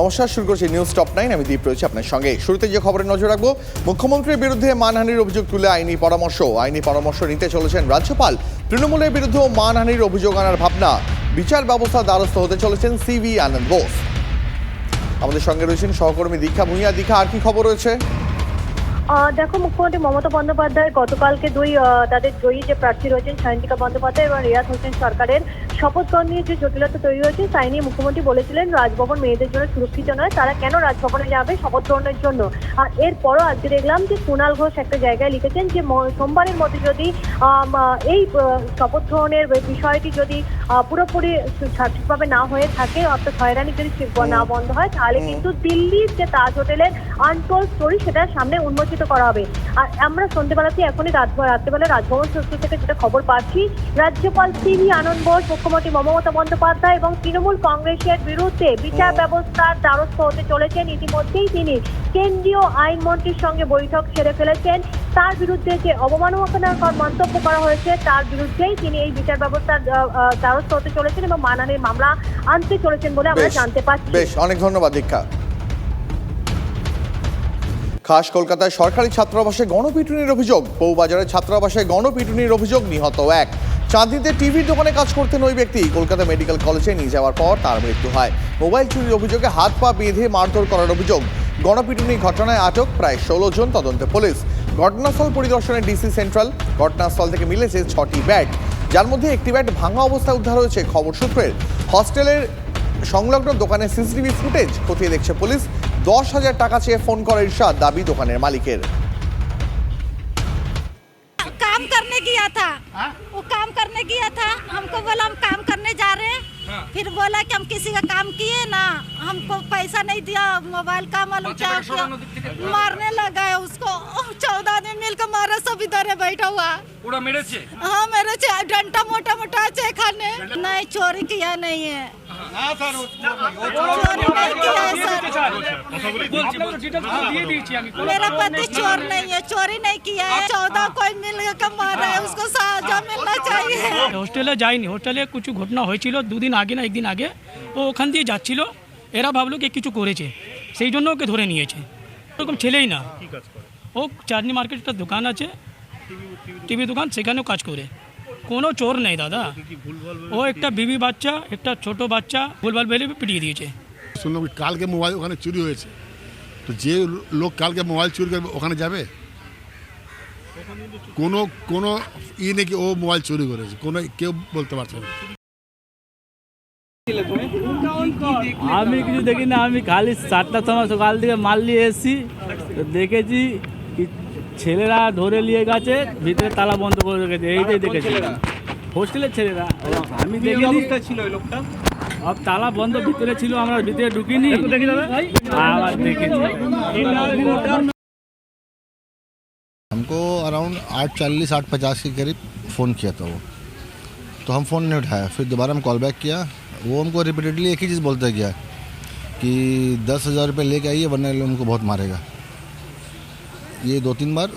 নমস্কার, শুরু করছি নিউজ টপ নাইন আমি দীপ রয়েছি আপনার সঙ্গে। শুরুতে যে খবরে নজর রাখব, মুখ্যমন্ত্রীর বিরুদ্ধে মানহানির অভিযোগ তুলে আইনি পরামর্শ। আইনি পরামর্শ নিতে চলেছেন রাজ্যপাল। তৃণমূলের বিরুদ্ধেও মানহানির অভিযোগ আনার ভাবনা। বিচার ব্যবস্থা দ্বারস্থ হতে চলেছেন সিভি আনন্দ বোস। আমাদের সঙ্গে রয়েছেন সহকর্মী দীক্ষা ভূঁইয়া। দীক্ষা, আর কি খবর রয়েছে? দেখো, মুখ্যমন্ত্রী মমতা বন্দ্যোপাধ্যায় গতকালকে দুই তাদের জয়ী যে প্রার্থী রয়েছেন সায়ন্তিকা বন্দ্যোপাধ্যায় এবং রিয়াজ হোসেন সরকারের শপথ গ্রহণ নিয়ে যে জটিলতা তৈরি হয়েছে, তাই নিয়ে মুখ্যমন্ত্রী বলেছিলেন, রাজভবন মেয়েদের জন্য সুরক্ষিত নয়, তারা কেন রাজভবনে যাবে শপথ গ্রহণের জন্য? আর এরপরও আজকে দেখলাম যে কুণাল ঘোষ একটা জায়গায় লিখেছেন যে সোমবারের মধ্যে যদি এই শপথ গ্রহণের বিষয়টি যদি পুরোপুরি সঠিকভাবে না হয়ে থাকে অর্থাৎ হয়রানি যদি না বন্ধ হয় তাহলে কিন্তু দিল্লির যে তাজ হোটেলের আনটোল স্টোরি সেটা সামনে উন্মোচিত করা হবে। আর আমরা সন্ধ্যেবেলাতে এখনই রাত রাত্রেবেলা রাজভবন সূত্র থেকে যেটা খবর পাচ্ছি রাজ্যপাল সিভি আনন্দ বোস মুখ্যমন্ত্রী মমতা বন্দ্যোপাধ্যায় এবং তৃণমূল কংগ্রেসের বিরুদ্ধে বিচার ব্যবস্থার দ্বারস্থ হতে চলেছেন। ইতিমধ্যেই তিনি কেন্দ্রীয় আইনমন্ত্রীর সঙ্গে বৈঠক সেরে ফেলেছেন। তার বিরুদ্ধে যে অবমাননাকর মন্তব্য করা হয়েছে তার বিরুদ্ধেই তিনি এই বিচার ব্যবস্থার দ্বারস্থ হতে চলেছেন এবং মানহানির মামলা আনতে চলেছেন বলে আমরা জানতে পারছি। বেশ অনেক ধন্যবাদ দীক্ষা। খাস কলকাতায় সরকারি ছাত্রাবাসে গণপিটুনির অভিযোগ। বউবাজারের ছাত্রাবাসে গণপিটুনির অভিযোগ নিহত এক। চাঁদিতে টিভির দোকানে কাজ করতেন ওই ব্যক্তি। কলকাতা মেডিকেল কলেজে নিয়ে যাওয়ার পর তার মৃত্যু হয়। মোবাইল চুরির অভিযোগে হাত পা বেঁধে মারধর করার অভিযোগ। গণপিটুনি ঘটনায় আটক প্রায় ষোলো জন তদন্তে পুলিশ। ঘটনাস্থল পরিদর্শনে ডিসি সেন্ট্রাল ঘটনাস্থল থেকে মিলেছে ছটি ব্যাট যার মধ্যে একটি ব্যাট ভাঙা অবস্থায় উদ্ধার হয়েছে খবর সূত্রের হস্টেলের সংলগ্ন দোকানের সিসিটিভি ফুটেজ খতিয়ে দেখছে পুলিশ দশ হাজার টাকা চেয়ে ফোন করে ইরশাদ দাবি দোকানের মালিকের काम करने गया था वो काम करने गया था हमको बोला हम काम करने जा रहे हैं फिर बोला कि हम किसी का काम किए ना हमको पैसा नहीं दिया मोबाइल का मालूम क्या मारने लगा है उसको। चौदह आदमी मिलकर मारा सब इधर है बैठा हुआ। पूरा मेरे से? हाँ मेरे से। डंटा मोटा मोटा है खाने। नहीं चोरी किया नहीं है। चोरी मेरा पति चोर नहीं है चोरी नहीं किया है चौदह कोई मिल के मारा है उसको साजा मिलना चाहिए হোস্টেলে যায়নি হোস্টেলে কিছু ঘটনা হয়েছিল দুদিন আগে না একদিন আগে ও ওখান দিয়ে যাচ্ছিল এরা ভাবলো কি কিছু করেছে সেই জন্য ওকে ধরে নিয়েছে ওরকম ছেলেই না ও চাঁদনি মার্কেট একটা দোকান আছে টিভি দোকান সেখানেও কাজ করে কোনো চোর নেই দাদা ও একটা বিবি বাচ্চা একটা ছোট বাচ্চা ভুলভাল বেলে পিটিয়ে দিয়েছে শুনলাম কালকে মোবাইল ওখানে চুরি হয়েছে? তো যে লোক কালকে মোবাইল চুরি করবে ওখানে যাবে? কোনো কোনো ই নেই কি ও মোবাইল চুরি করেছে। কোনো কেউ বলতে পারছে না। আমি কিছু দেখি না আমি খালি চারটার সময় সকাল থেকে মাল নিয়ে এসেছি। তো দেখেছি ছেলেরা ধরে নিয়ে গেছে ভিতরে তালা বন্ধ করে রেখেছে। এইটাই দেখেছি। হোস্টেলের ছেলেরা? আমি ছিল লোকটা। তালা বন্ধ ভিতরে ছিল আমরা ভিতরে ঢুকিনি আবার দেখেছি हमको अराउंड आठ चालीस आठ पचास के करीब फ़ोन किया था वो तो हम फ़ोन नहीं उठाया फिर दोबारा हम कॉल बैक किया वो हमको रिपीटेडली एक ही चीज़ बोलता गया कि दस हज़ार रुपये लेके आइए वरना ये लोग हमको बहुत मारेगा ये दो तीन बार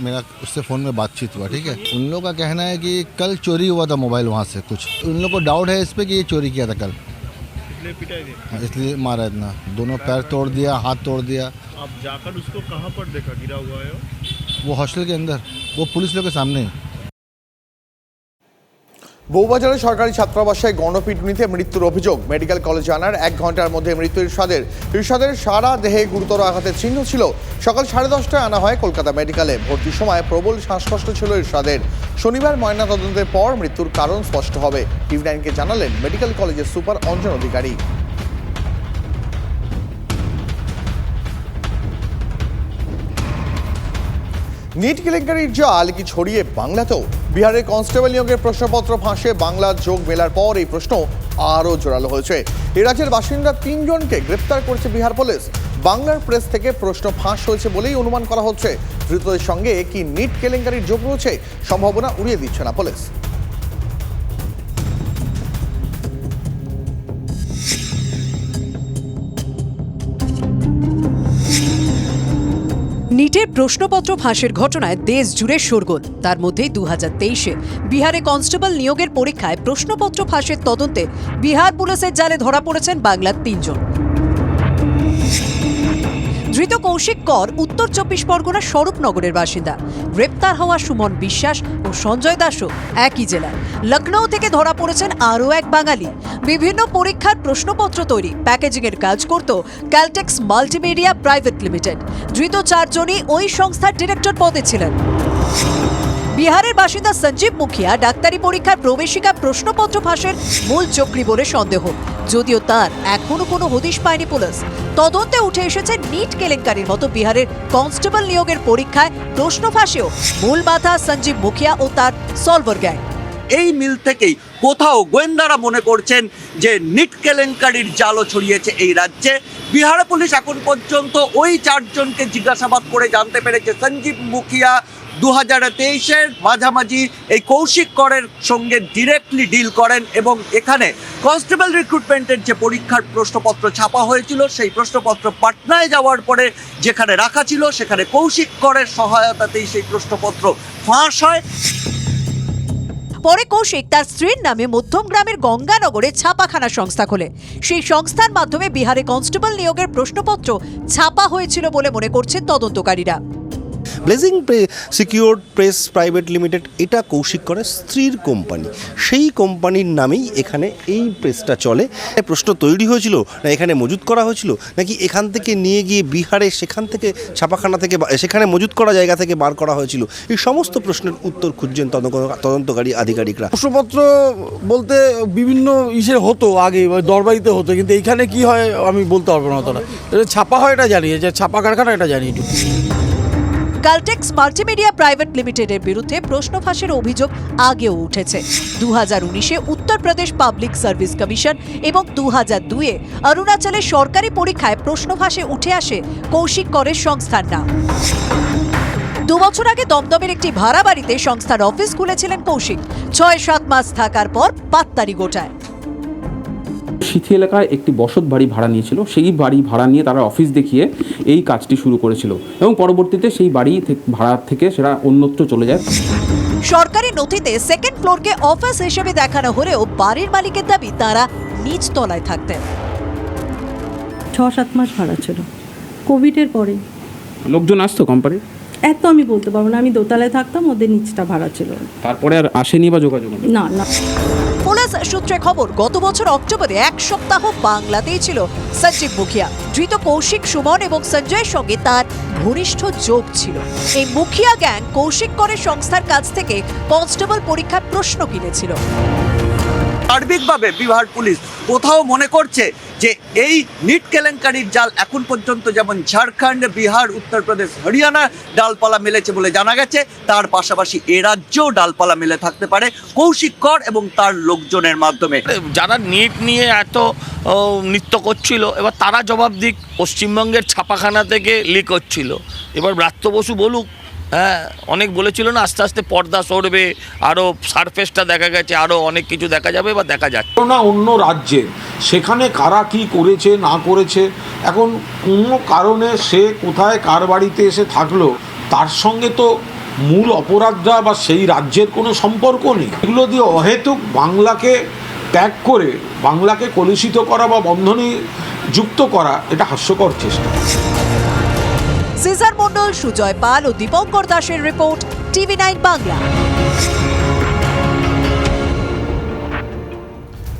मेरा उससे फ़ोन में बातचीत हुआ ठीक है? उन लोगों का कहना है कि कल चोरी हुआ था मोबाइल वहाँ से कुछ। उन लोग को डाउट है इस पर कि ये चोरी किया था कल। हाँ, इसलिए मारा इतना। दोनों पैर तोड़ दिया हाथ तोड़ दिया। आप जाकर उसको कहाँ पर देखा? गिरा हुआ है वो? वो हॉस्टल के अंदर। वो पुलिस लोग के सामने। ही বউবাজারে সরকারি ছাত্রাবাসে গণপিটুনিতে মৃত্যুর অভিযোগ। মেডিকেল কলেজে আনার এক ঘণ্টার মধ্যে মৃত্যু ইরশাদের ইরশাদের সারা দেহে গুরুতর আঘাতের চিহ্ন ছিল। সকাল সাড়ে দশটায় আনা হয় কলকাতা মেডিকেলে। ভর্তির সময় প্রবল শ্বাসকষ্ট ছিল ইরশাদের শনিবার ময়নাতদন্তের পর মৃত্যুর কারণ স্পষ্ট হবে। টিভি নাইনকে জানালেন মেডিকেল কলেজের সুপার অঞ্জন অধিকারী। নিট কেলেঙ্কারির জাল কি ছড়িয়ে বাংলাতেও? বিহারের কনস্টেবল নিয়োগের প্রশ্নপত্র ফাঁসে বাংলা যোগ মেলার পর এই প্রশ্ন আরও জোরালো হয়েছে। এ রাজ্যের বাসিন্দা তিনজনকে গ্রেপ্তার করেছে বিহার পুলিশ। বাংলার প্রেস থেকে প্রশ্ন ফাঁস হয়েছে বলেই অনুমান করা হচ্ছে। ধৃতদের সঙ্গে কি নিট কেলেঙ্কারির যোগ রয়েছে সম্ভাবনা উড়িয়ে দিচ্ছে না পুলিশ। নিটের প্রশ্নপত্র ফাঁসের ঘটনায় দেশ জুড়ে শোরগোল। তার মধ্যেই দু হাজার তেইশে বিহারে কনস্টেবল নিয়োগের পরীক্ষায় প্রশ্নপত্র ফাঁসের তদন্তে বিহার পুলিশের জালে ধরা পড়েছেন বাংলার তিনজন। ধৃত কৌশিক কর, উত্তর চব্বিশ পরগনার স্বরূপনগরের বাসিন্দা। গ্রেপ্তার হওয়া সুমন বিশ্বাস ও সঞ্জয় দাসও একই জেলায় লখনৌ থেকে ধরা পড়েছেন আরও এক বাঙালি। বিভিন্ন পরীক্ষার প্রশ্নপত্র তৈরি, প্যাকেজিংয়ের কাজ করত ক্যালটেক্স মাল্টিমিডিয়া প্রাইভেট লিমিটেড। ধৃত চারজনই ওই সংস্থার ডিরেক্টর পদে ছিলেন। বিহারের বাসিন্দা সঞ্জীব মুখিয়া ডাক্তারি পরীক্ষার প্রবেশিকা প্রশ্নপত্র ফাঁসের মূল চক্রী বলে সন্দেহ। যদিও তার এখনও কোনো হদিশ পায়নি পুলিশ। তদন্তে উঠে এসেছে নিট কেলেঙ্কারির মতো বিহারের কনস্টেবল নিয়োগের পরীক্ষায় প্রশ্ন ফাঁসেও মূল মাথা সঞ্জীব মুখিয়া ও তার সলভার গ্যাং। এই মিল থেকেই কোথাও গোয়েন্দারা মনে করছেন যে নিট কেলেঙ্কারির জালও ছড়িয়েছে এই রাজ্যে। বিহার পুলিশ এখন পর্যন্ত ওই চারজনকে জিজ্ঞাসাবাদ করে জানতে পেরেছে। সঞ্জীব মুখিয়া দু হাজার তেইশের মাঝামাঝি এই কৌশিক করের সঙ্গে ডিরেক্টলি ডিল করেন এবং এখানে কনস্টেবল রিক্রুটমেন্টের যে পরীক্ষার প্রশ্নপত্র ছাপা হয়েছিল, সেই প্রশ্নপত্র পাটনায় যাওয়ার পরে যেখানে রাখা ছিল, সেখানে কৌশিক করের সহায়তাতেই সেই প্রশ্নপত্র ফাঁস হয়। পরে কৌশিক তার স্ত্রীর নামে মধ্যম গ্রামের গঙ্গানগরে ছাপাখানা সংস্থা খোলে। সেই সংস্থার মাধ্যমে বিহারে কনস্টেবল নিয়োগের প্রশ্নপত্র ছাপা হয়েছিল বলে মনে করছেন তদন্তকারীরা। Blazing secure press private limited এটা কৌশিক করে স্ত্রীর কোম্পানি। সেই কোম্পানির নামেই এখানে এই প্রেসটা চলে। প্রশ্ন তৈরি হয়েছিল, না এখানে মজুত করা হয়েছিল, নাকি এখান থেকে নিয়ে গিয়ে বিহারে সেখান থেকে ছাপাখানা থেকে সেখানে মজুত করা জায়গা থেকে বার করা হয়েছিল? এই সমস্ত প্রশ্নের উত্তর খুঁজছেন তদন্ত- তদন্তকারী আধিকারিকরা। প্রশ্নপত্র বলতে বিভিন্ন ইসে হতো আগে দরবারিতে হতো, কিন্তু এইখানে কি হয় আমি বলতে পারব না অতটা। ছাপা হয় এটা জানি যে ছাপা কারখানা এটা জানি। কালটেক্স মাল্টিমিডিয়া প্রাইভেট লিমিটেডের বিরুদ্ধে প্রশ্ন ফাঁসের অভিযোগ আগেও উঠেছে। দু হাজার উনিশে উত্তরপ্রদেশ পাবলিক সার্ভিস কমিশন এবং দু হাজার দুয়ে অরুণাচলের সরকারি পরীক্ষায় প্রশ্ন ফাঁসে উঠে আসে কৌশিক করের সংস্থার নাম। দু বছর আগে দমদমের একটি ভাড়া বাড়িতে সংস্থার অফিস খুলেছিলেন কৌশিক। ছয় সাত মাস থাকার পর পাত্তারি গোটায়। সিথি এলাকায় একটি বসত বাড়ি ভাড়া নিয়েছিল। সেই বাড়ি ভাড়া নিয়ে তারা অফিস দেখিয়ে এই কাজটি শুরু করেছিল এবং পরবর্তীতে সেই বাড়ি ভাড়া থেকে সেটা অন্যত্র চলে যায়। সরকারি নথিতে সেকেন্ড ফ্লোরকে অফিস হিসেবে দেখানো হলেও বাড়ির মালিকের দাবি তারা নিচ তলায় থাকতেন। ছ সাত মাস ভাড়া ছিল। কোভিডের পরে। লোকজন আসতো কোম্পানির এত আমি বলতে পারব না। আমি দোতলায় থাকতাম ওদের নিচটা ভাড়া ছিল। তারপরে আর আসেনি বা যোগাযোগ। না না। পুলিশ সূত্রে খবর, গত বছর অক্টোবরে এক সপ্তাহ বাংলাতেই ছিল সঞ্জীব মুখিয়া। ধৃত কৌশিক সুমন এবং সঞ্জয়ের সঙ্গে তার ঘনিষ্ঠ যোগ ছিল। এই মুখিয়া গ্যাং কৌশিক করে সংস্থার কাছ থেকে কনস্টেবল পরীক্ষার প্রশ্ন কিনেছিল। সার্বিকভাবে বিহার পুলিশ কোথাও মনে করছে যে এই নিট কেলেঙ্কারির জাল এখন পর্যন্ত যেমন ঝাড়খণ্ড, বিহার, উত্তরপ্রদেশ, হরিয়ানা ডালপালা মেলেছে বলে জানা গেছে, তার পাশাপাশি এ রাজ্যেও ডালপালা মেলে থাকতে পারে কৌশিক কর এবং তার লোকজনের মাধ্যমে। যারা নিট নিয়ে এত নৃত্য করছিল, এবার তারা জবাব দিক, পশ্চিমবঙ্গের ছাপাখানা থেকে লিক হচ্ছিল। এবার ব্রাত্য বসু বলুক হ্যাঁ অনেক বলেছিল না আস্তে আস্তে পর্দা সরবে আরও সারফেসটা দেখা গেছে আরও অনেক কিছু দেখা যাবে বা দেখা যাচ্ছে। না অন্য রাজ্যে সেখানে কারা কি করেছে না করেছে এখন কোনো কারণে সে কোথায় কার বাড়িতে এসে থাকল তার সঙ্গে তো মূল অপরাধরা বা সেই রাজ্যের কোনো সম্পর্ক নেই। এগুলো দিয়ে অহেতুক বাংলাকে ত্যাগ করে বাংলাকে কলুষিত করা বা বন্ধনে যুক্ত করা এটা হাস্যকর চেষ্টা। সিজার মণ্ডল সুজয় পাল ও দীপঙ্কর দাসের report TV nine Bangla.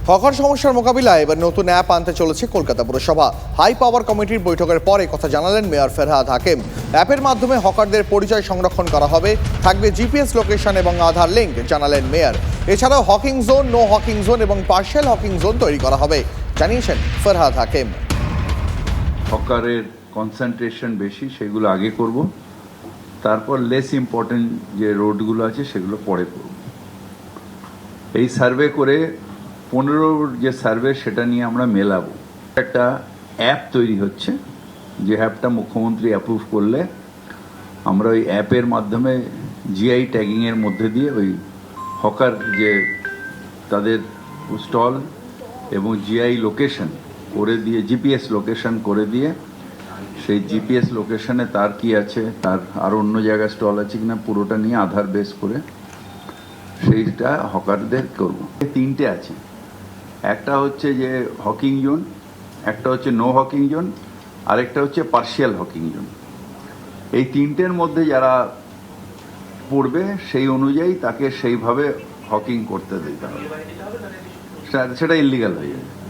Hawker সমস্যার মোকাবিলায় এবার নতুন অ্যাপ আনতে চলেছে কলকাতা পুরসভা। হাই পাওয়ার কমিটির বৈঠকের পরে কথা জানালেন মেয়র ফেরহাদ হাকিম। অ্যাপের মাধ্যমে হকারদের পরিচয় সংরক্ষণ করা হবে থাকবে জিপিএস লোকেশন এবং আধার লিঙ্ক জানালেন মেয়র। এছাড়াও hawking zone no hawking zone এবং পার্শিয়াল হকিং জোন তৈরি করা হবে জানিয়েছেন ফেরহাদ হাকিম। হকারের কনসেন্ট্রেশন বেশি, সেগুলো আগে করব। তারপর লেস ইম্পর্টেন্ট যে রোডগুলো আছে, সেগুলো পরে করব। এই সার্ভে করে পনেরো যে সার্ভে সেটা নিয়ে আমরা মেলাবো। একটা অ্যাপ তৈরি হচ্ছে, যে অ্যাপটা মুখ্যমন্ত্রী অ্যাপ্রুভ করলে আমরা ওই অ্যাপের মাধ্যমে জিআই ট্যাগিংয়ের মধ্যে দিয়ে ওই হকার যে তাদের স্টল এবং জিআই লোকেশন করে দিয়ে জিপিএস লোকেশন করে দিয়ে সেই জিপিএস লোকেশনে তার কি আছে? তার আর অন্য জায়গায় স্টল আছে কিনা? পুরোটা নিয়ে আধার বেস করে সেইটা হকারদের করব। তিনটে আছে। একটা হচ্ছে যে হকিং জোন একটা হচ্ছে নো হকিং জোন আরেকটা হচ্ছে পার্শিয়াল হকিং জোন এই তিনটের মধ্যে যারা পড়বে, সেই অনুযায়ী তাকে সেইভাবে হকিং করতে দিতে হবে। সেটা- ইলিগাল হয়ে যাবে।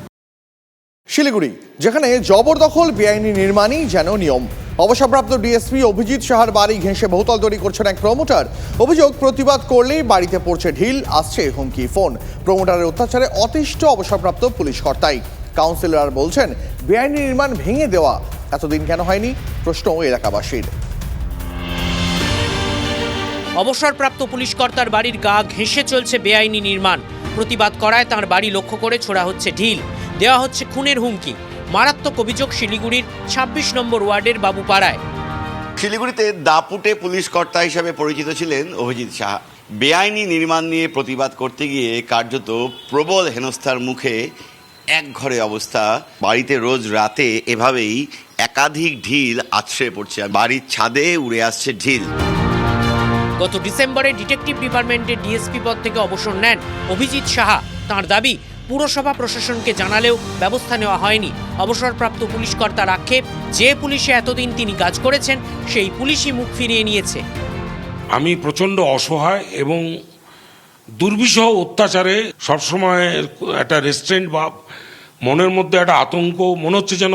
শিলিগুড়ি, যেখানে জবরদখল বেআইনি নির্মাণই যেন নিয়ম। অবসরপ্রাপ্ত ডিএসপি অভিজিৎ সাহার বাড়ি ঘেঁষে বহুতল তৈরি করছেন এক প্রমোটার অভিযোগ, প্রতিবাদ করলেই বাড়িতে পড়ছে ঢিল, আসছে হুমকি ফোন। প্রমোটারের অত্যাচারে অতিষ্ঠ অবসরপ্রাপ্ত পুলিশ কর্তাই। কাউন্সিলর বলছেন, বেআইনি নির্মাণ ভেঙে দেওয়া। এতদিন কেন হয়নি? প্রশ্ন এলাকাবাসীর। অবসরপ্রাপ্ত পুলিশ কর্তার বাড়ির গা ঘেঁষে চলছে বেআইনি নির্মাণ। প্রতিবাদ করায় তার বাড়ি লক্ষ্য করে ছোড়া হচ্ছে ঢিল। দেওয়া হচ্ছে খুনের হুমকি। মারাত্মক অভিযোগ শিলিগুড়ির ২৬ নম্বর ওয়ার্ডের বাবুপাড়ায়। শিলিগুড়িতে দাপুটে পুলিশ কর্তা হিসাবে পরিচিত ছিলেন অভিজিৎ সাহা। বেআইনি নির্মাণ নিয়ে প্রতিবাদ করতে গিয়ে কার্যত প্রবল হেনস্থার মুখে এক ঘরে অবস্থা। বাড়িতে রোজ রাতে এভাবেই একাধিক ঢিল আছড়ে পড়ছে বাড়ির ছাদে উড়ে আসছে ঢিল। গত ডিসেম্বরে ডিটেকটিভ ডিপার্টমেন্টের ডিএসপি পদ থেকে অবসর নেন অভিজিৎ সাহা। তার দাবি পুরসভা প্রশাসনকে জানালেও ব্যবস্থা নেওয়া হয়নি। অবসরপ্রাপ্ত পুলিশ কর্তার আক্ষেপ যে পুলিশে এতদিন তিনি কাজ করেছেন সেই পুলিশই মুখ ফিরিয়ে নিয়েছে। আমি প্রচণ্ড অসহায় এবং দুর্বিষহ অত্যাচারে সবসময় একটা রেস্টুরেন্ট বা মনের মধ্যে একটা আতঙ্ক মনে হচ্ছে যেন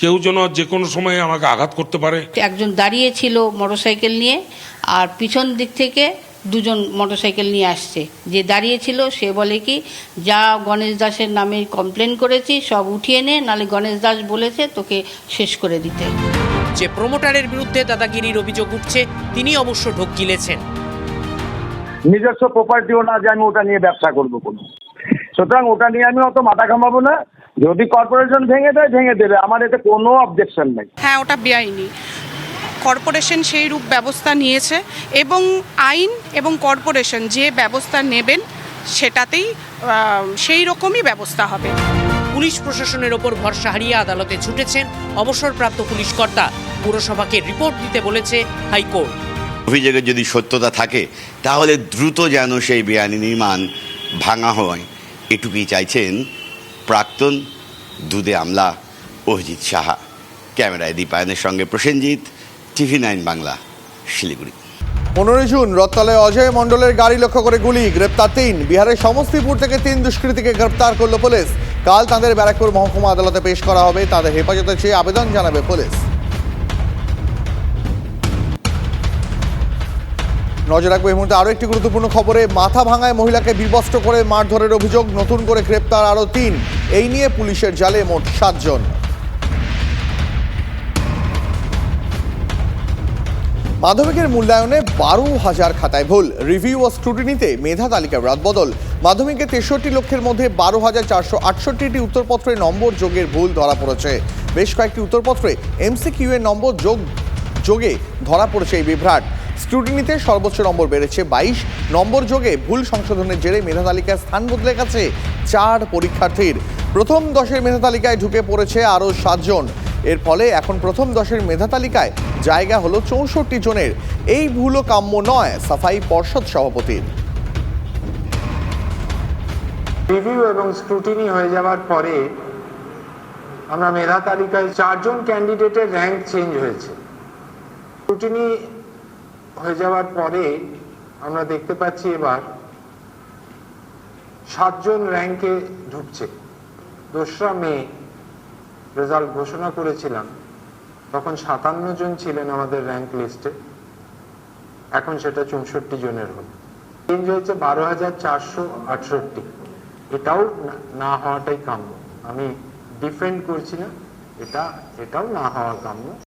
কেউ যেন যে কোনো সময় আমাকে আঘাত করতে পারে। একজন দাঁড়িয়ে ছিল মোটরসাইকেল নিয়ে আর পিছন দিক থেকে দুজন মোটরসাইকেল নিয়ে আসছে। যে দাঁড়িয়ে ছিল সে বলে কি যা গণেশ দাসের নামে কমপ্লেন করেছি সব উঠিয়ে নে নালে গণেশ দাস বলেছে তোকে শেষ করে দিতে। যে প্রমোটারের বিরুদ্ধে দাদাগিরির অভিযোগ উঠছে তিনি অবশ্য ঢোক গিলেছেন। নিজস্ব প্রপার্টিও না যে আমি ওটা নিয়ে ব্যবসা করব কোনো। সুতরাং ওটা নিয়ে আমি অত মাথা ঘামাবো না। যদি কর্পোরেশন ভেঙে দেয় ভেঙে দেবে। আমার এতে কোনো অবজেকশন নেই। হ্যাঁ ওটা বেআইনি। কর্পোরেশন সেই রূপ ব্যবস্থা নিয়েছে এবং আইন এবং কর্পোরেশন যে ব্যবস্থা নেবেন সেটাতেই সেই রকমই ব্যবস্থা হবে। পুলিশ প্রশাসনের ওপর ভরসা হারিয়ে আদালতে ছুটেছেন অবসরপ্রাপ্ত পুলিশ কর্তা। পুরসভাকে রিপোর্ট দিতে বলেছে হাইকোর্ট। অভিযোগের যদি সত্যতা থাকে তাহলে দ্রুত যেন সেই বেআইনি নির্মাণ ভাঙা হয়। এটুকুই চাইছেন প্রাক্তন দুধে আমলা অভিজিৎ সাহা। ক্যামেরায় দীপায়নের সঙ্গে প্রসেনজিৎ টিভি নাইন বাংলা, শিলিগুড়ি। পনেরোই জুন, রথতলায় অজয় মণ্ডলের গাড়ি লক্ষ্য করে গুলি, গ্রেপ্তার তিন। বিহারের সমস্তিপুর থেকে তিন দুষ্কৃতীকে গ্রেপ্তার করল পুলিশ। কাল তাদের ব্যারাকপুর মহকুমা আদালতে পেশ করা হবে, তাদের হেফাজতে চেয়ে আবেদন জানাবে পুলিশ। নজর রাখব এই মুহূর্তে আরও একটি গুরুত্বপূর্ণ খবরে। মাথা ভাঙায় মহিলাকে বিবস্ত্র করে মারধরের অভিযোগ, নতুন করে গ্রেপ্তার আরও তিন। এই নিয়ে পুলিশের জালে মোট সাতজন। মাধ্যমিকের মূল্যায়নে বারো হাজার খাতায় ভুল। রিভিউ ও স্ক্রুটিনিতে মেধা তালিকার রদবদল মাধ্যমিকে তেষট্টি লক্ষের মধ্যে বারো হাজার চারশো আটষট্টিটি উত্তরপত্রে নম্বর যোগের ভুল ধরা পড়েছে। বেশ কয়েকটি উত্তরপত্রে এমসিকিউ এর নম্বর যোগ, যোগে ধরা পড়েছে এই বিভ্রাট। স্ক্রুটিনিতে সর্বোচ্চ নম্বর বেড়েছে বাইশ। নম্বর যোগে ভুল সংশোধনের জেরে মেধা তালিকায় স্থান বদলে গেছে চার পরীক্ষার্থীর। প্রথম দশের মেধা তালিকায় ঢুকে পড়েছে আরও সাতজন। এর ফলে এখন প্রথম দশের মেধা তালিকায় জায়গা হলো চৌষট্টি জনের। এই ভুলও কাম্য নয়, সাফাই পর্ষদ সভাপতির। রিভিউ এবং স্ক্রুটিনি হয়ে যাওয়ার পরে আমরা মেধা তালিকায় চারজন ক্যান্ডিডেটের র্যাঙ্ক চেঞ্জ হয়েছে। স্ক্রুটিনি হয়ে যাওয়ার পরে আমরা দেখতে পাচ্ছি এবার সাতজন র্যাঙ্কে ঢুকছে। দোসরা মে রেজাল্ট ঘোষণা করেছিলাম। তখন সাতান্ন জন ছিলেন আমাদের র্যাঙ্ক লিস্টে এখন সেটা চৌষট্টি জনের হল। চেঞ্জ হয়েছে বারো হাজার চারশো আটষট্টি। এটাও না- হওয়াটাই কাম্য। আমি ডিফেন্ড করছি না। এটা, এটাও না হওয়া কাম্য।